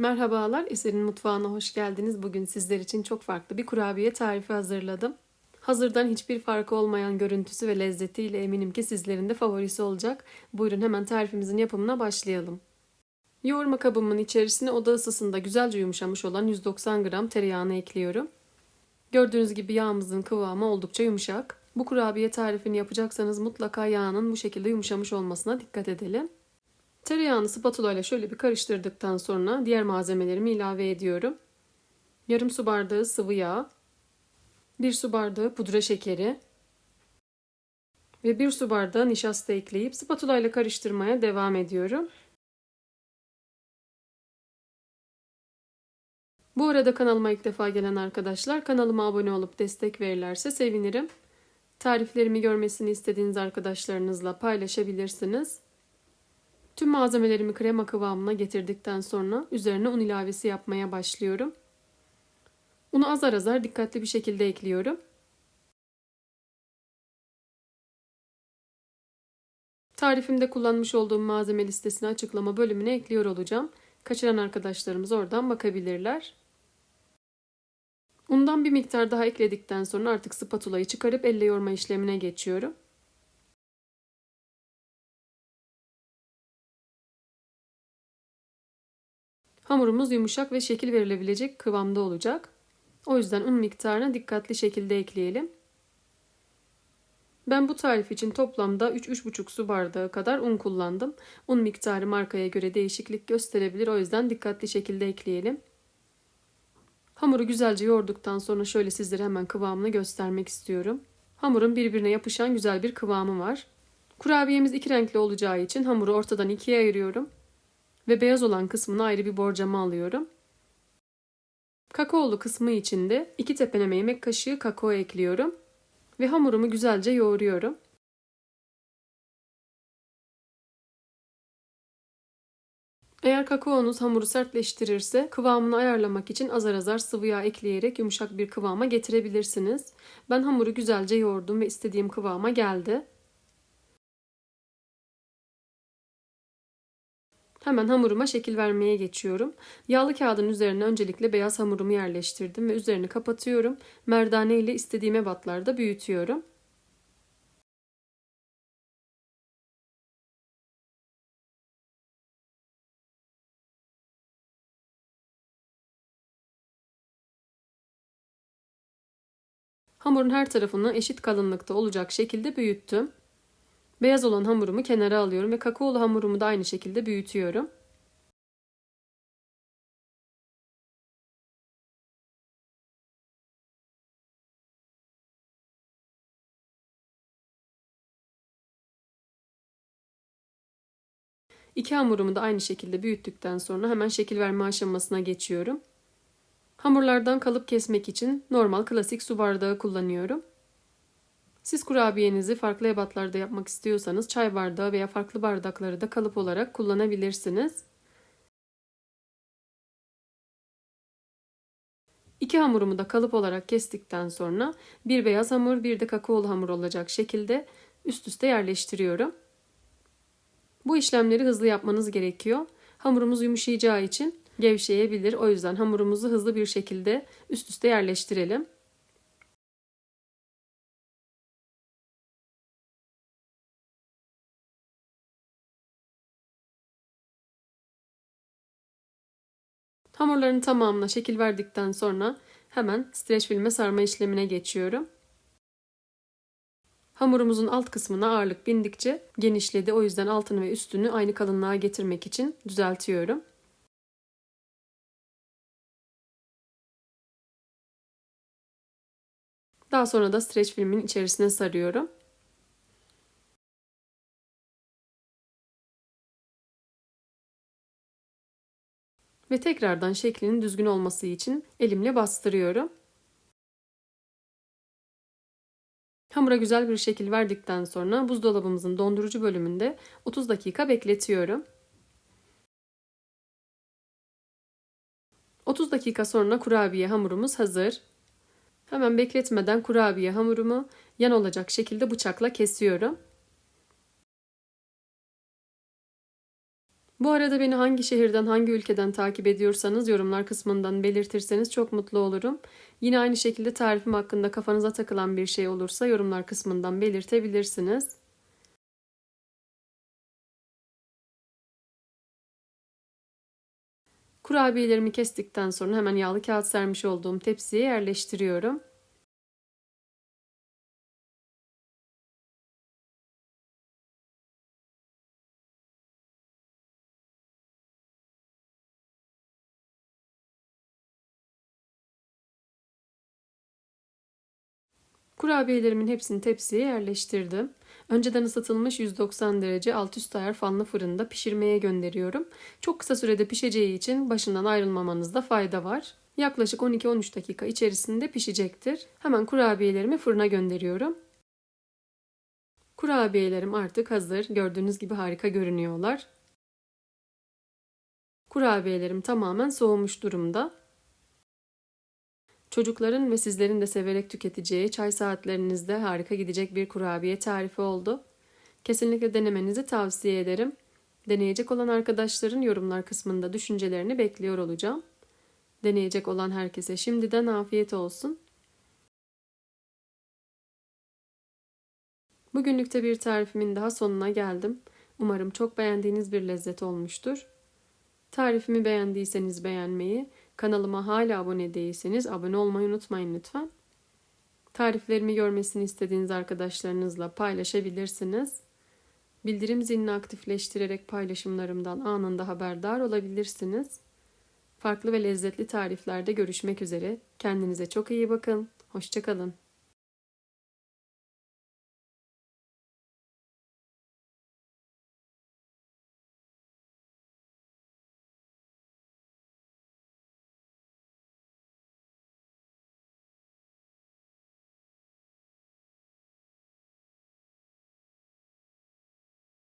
Merhabalar, Eser'in mutfağına hoş geldiniz. Bugün sizler için çok farklı bir kurabiye tarifi hazırladım. Hazırdan hiçbir farkı olmayan görüntüsü ve lezzetiyle eminim ki sizlerin de favorisi olacak. Buyurun hemen tarifimizin yapımına başlayalım. Yoğurma kabımın içerisine oda ısısında güzelce yumuşamış olan 190 gram tereyağını ekliyorum. Gördüğünüz gibi yağımızın kıvamı oldukça yumuşak. Bu kurabiye tarifini yapacaksanız mutlaka yağının bu şekilde yumuşamış olmasına dikkat edelim. Tereyağını spatula ile şöyle bir karıştırdıktan sonra diğer malzemelerimi ilave ediyorum. Yarım su bardağı sıvı yağ, 1 su bardağı pudra şekeri ve 1 su bardağı nişasta ekleyip spatula ile karıştırmaya devam ediyorum. Bu arada kanalıma ilk defa gelen arkadaşlar kanalıma abone olup destek verirlerse sevinirim. Tariflerimi görmesini istediğiniz arkadaşlarınızla paylaşabilirsiniz. Tüm malzemelerimi krema kıvamına getirdikten sonra üzerine un ilavesi yapmaya başlıyorum. Unu azar azar dikkatli bir şekilde ekliyorum. Tarifimde kullanmış olduğum malzeme listesini açıklama bölümüne ekliyor olacağım. Kaçıran arkadaşlarımız oradan bakabilirler. Undan bir miktar daha ekledikten sonra artık spatulayı çıkarıp elle yorma işlemine geçiyorum. Hamurumuz yumuşak ve şekil verilebilecek kıvamda olacak. O yüzden un miktarını dikkatli şekilde ekleyelim. Ben bu tarif için toplamda 3-3,5 su bardağı kadar un kullandım. Un miktarı markaya göre değişiklik gösterebilir. O yüzden dikkatli şekilde ekleyelim. Hamuru güzelce yoğurduktan sonra şöyle sizlere hemen kıvamını göstermek istiyorum. Hamurun birbirine yapışan güzel bir kıvamı var. Kurabiyemiz iki renkli olacağı için hamuru ortadan ikiye ayırıyorum ve beyaz olan kısmını ayrı bir borcama alıyorum. Kakaolu kısmı için de 2 tepeleme yemek kaşığı kakao ekliyorum ve hamurumu güzelce yoğuruyorum. Eğer kakaonuz hamuru sertleştirirse kıvamını ayarlamak için azar azar sıvı yağ ekleyerek yumuşak bir kıvama getirebilirsiniz. Ben hamuru güzelce yoğurdum ve istediğim kıvama geldi. Hemen hamuruma şekil vermeye geçiyorum. Yağlı kağıdın üzerine öncelikle beyaz hamurumu yerleştirdim ve üzerini kapatıyorum. Merdane ile istediğim ebatlarda büyütüyorum. Hamurun her tarafını eşit kalınlıkta olacak şekilde büyüttüm. Beyaz olan hamurumu kenara alıyorum ve kakaolu hamurumu da aynı şekilde büyütüyorum. İki hamurumu da aynı şekilde büyüttükten sonra hemen şekil verme aşamasına geçiyorum. Hamurlardan kalıp kesmek için normal klasik su bardağı kullanıyorum. Siz kurabiyenizi farklı ebatlarda yapmak istiyorsanız çay bardağı veya farklı bardakları da kalıp olarak kullanabilirsiniz. İki hamurumu da kalıp olarak kestikten sonra bir beyaz hamur bir de kakaolu hamur olacak şekilde üst üste yerleştiriyorum. Bu işlemleri hızlı yapmanız gerekiyor. Hamurumuz yumuşayacağı için gevşeyebilir. O yüzden hamurumuzu hızlı bir şekilde üst üste yerleştirelim. Hamurların tamamına şekil verdikten sonra hemen streç filme sarma işlemine geçiyorum. Hamurumuzun alt kısmına ağırlık bindikçe genişledi. O yüzden altını ve üstünü aynı kalınlığa getirmek için düzeltiyorum. Daha sonra da streç filmin içerisine sarıyorum. Ve tekrardan şeklinin düzgün olması için elimle bastırıyorum. Hamura güzel bir şekil verdikten sonra buzdolabımızın dondurucu bölümünde 30 dakika bekletiyorum. 30 dakika sonra kurabiye hamurumuz hazır. Hemen bekletmeden kurabiye hamurumu yan olacak şekilde bıçakla kesiyorum. Bu arada beni hangi şehirden, hangi ülkeden takip ediyorsanız yorumlar kısmından belirtirseniz çok mutlu olurum. Yine aynı şekilde tarifim hakkında kafanıza takılan bir şey olursa yorumlar kısmından belirtebilirsiniz. Kurabiyelerimi kestikten sonra hemen yağlı kağıt sermiş olduğum tepsiye yerleştiriyorum. Kurabiyelerimin hepsini tepsiye yerleştirdim. Önceden ısıtılmış 190 derece alt üst ayar fanlı fırında pişirmeye gönderiyorum. Çok kısa sürede pişeceği için başından ayrılmamanızda fayda var. Yaklaşık 12-13 dakika içerisinde pişecektir. Hemen kurabiyelerimi fırına gönderiyorum. Kurabiyelerim artık hazır. Gördüğünüz gibi harika görünüyorlar. Kurabiyelerim tamamen soğumuş durumda. Çocukların ve sizlerin de severek tüketeceği çay saatlerinizde harika gidecek bir kurabiye tarifi oldu. Kesinlikle denemenizi tavsiye ederim. Deneyecek olan arkadaşların yorumlar kısmında düşüncelerini bekliyor olacağım. Deneyecek olan herkese şimdiden afiyet olsun. Bugünlükte bir tarifimin daha sonuna geldim. Umarım çok beğendiğiniz bir lezzet olmuştur. Tarifimi beğendiyseniz beğenmeyi, kanalıma hala abone değilseniz abone olmayı unutmayın lütfen. Tariflerimi görmesini istediğiniz arkadaşlarınızla paylaşabilirsiniz. Bildirim zilini aktifleştirerek paylaşımlarımdan anında haberdar olabilirsiniz. Farklı ve lezzetli tariflerde görüşmek üzere. Kendinize çok iyi bakın. Hoşçakalın.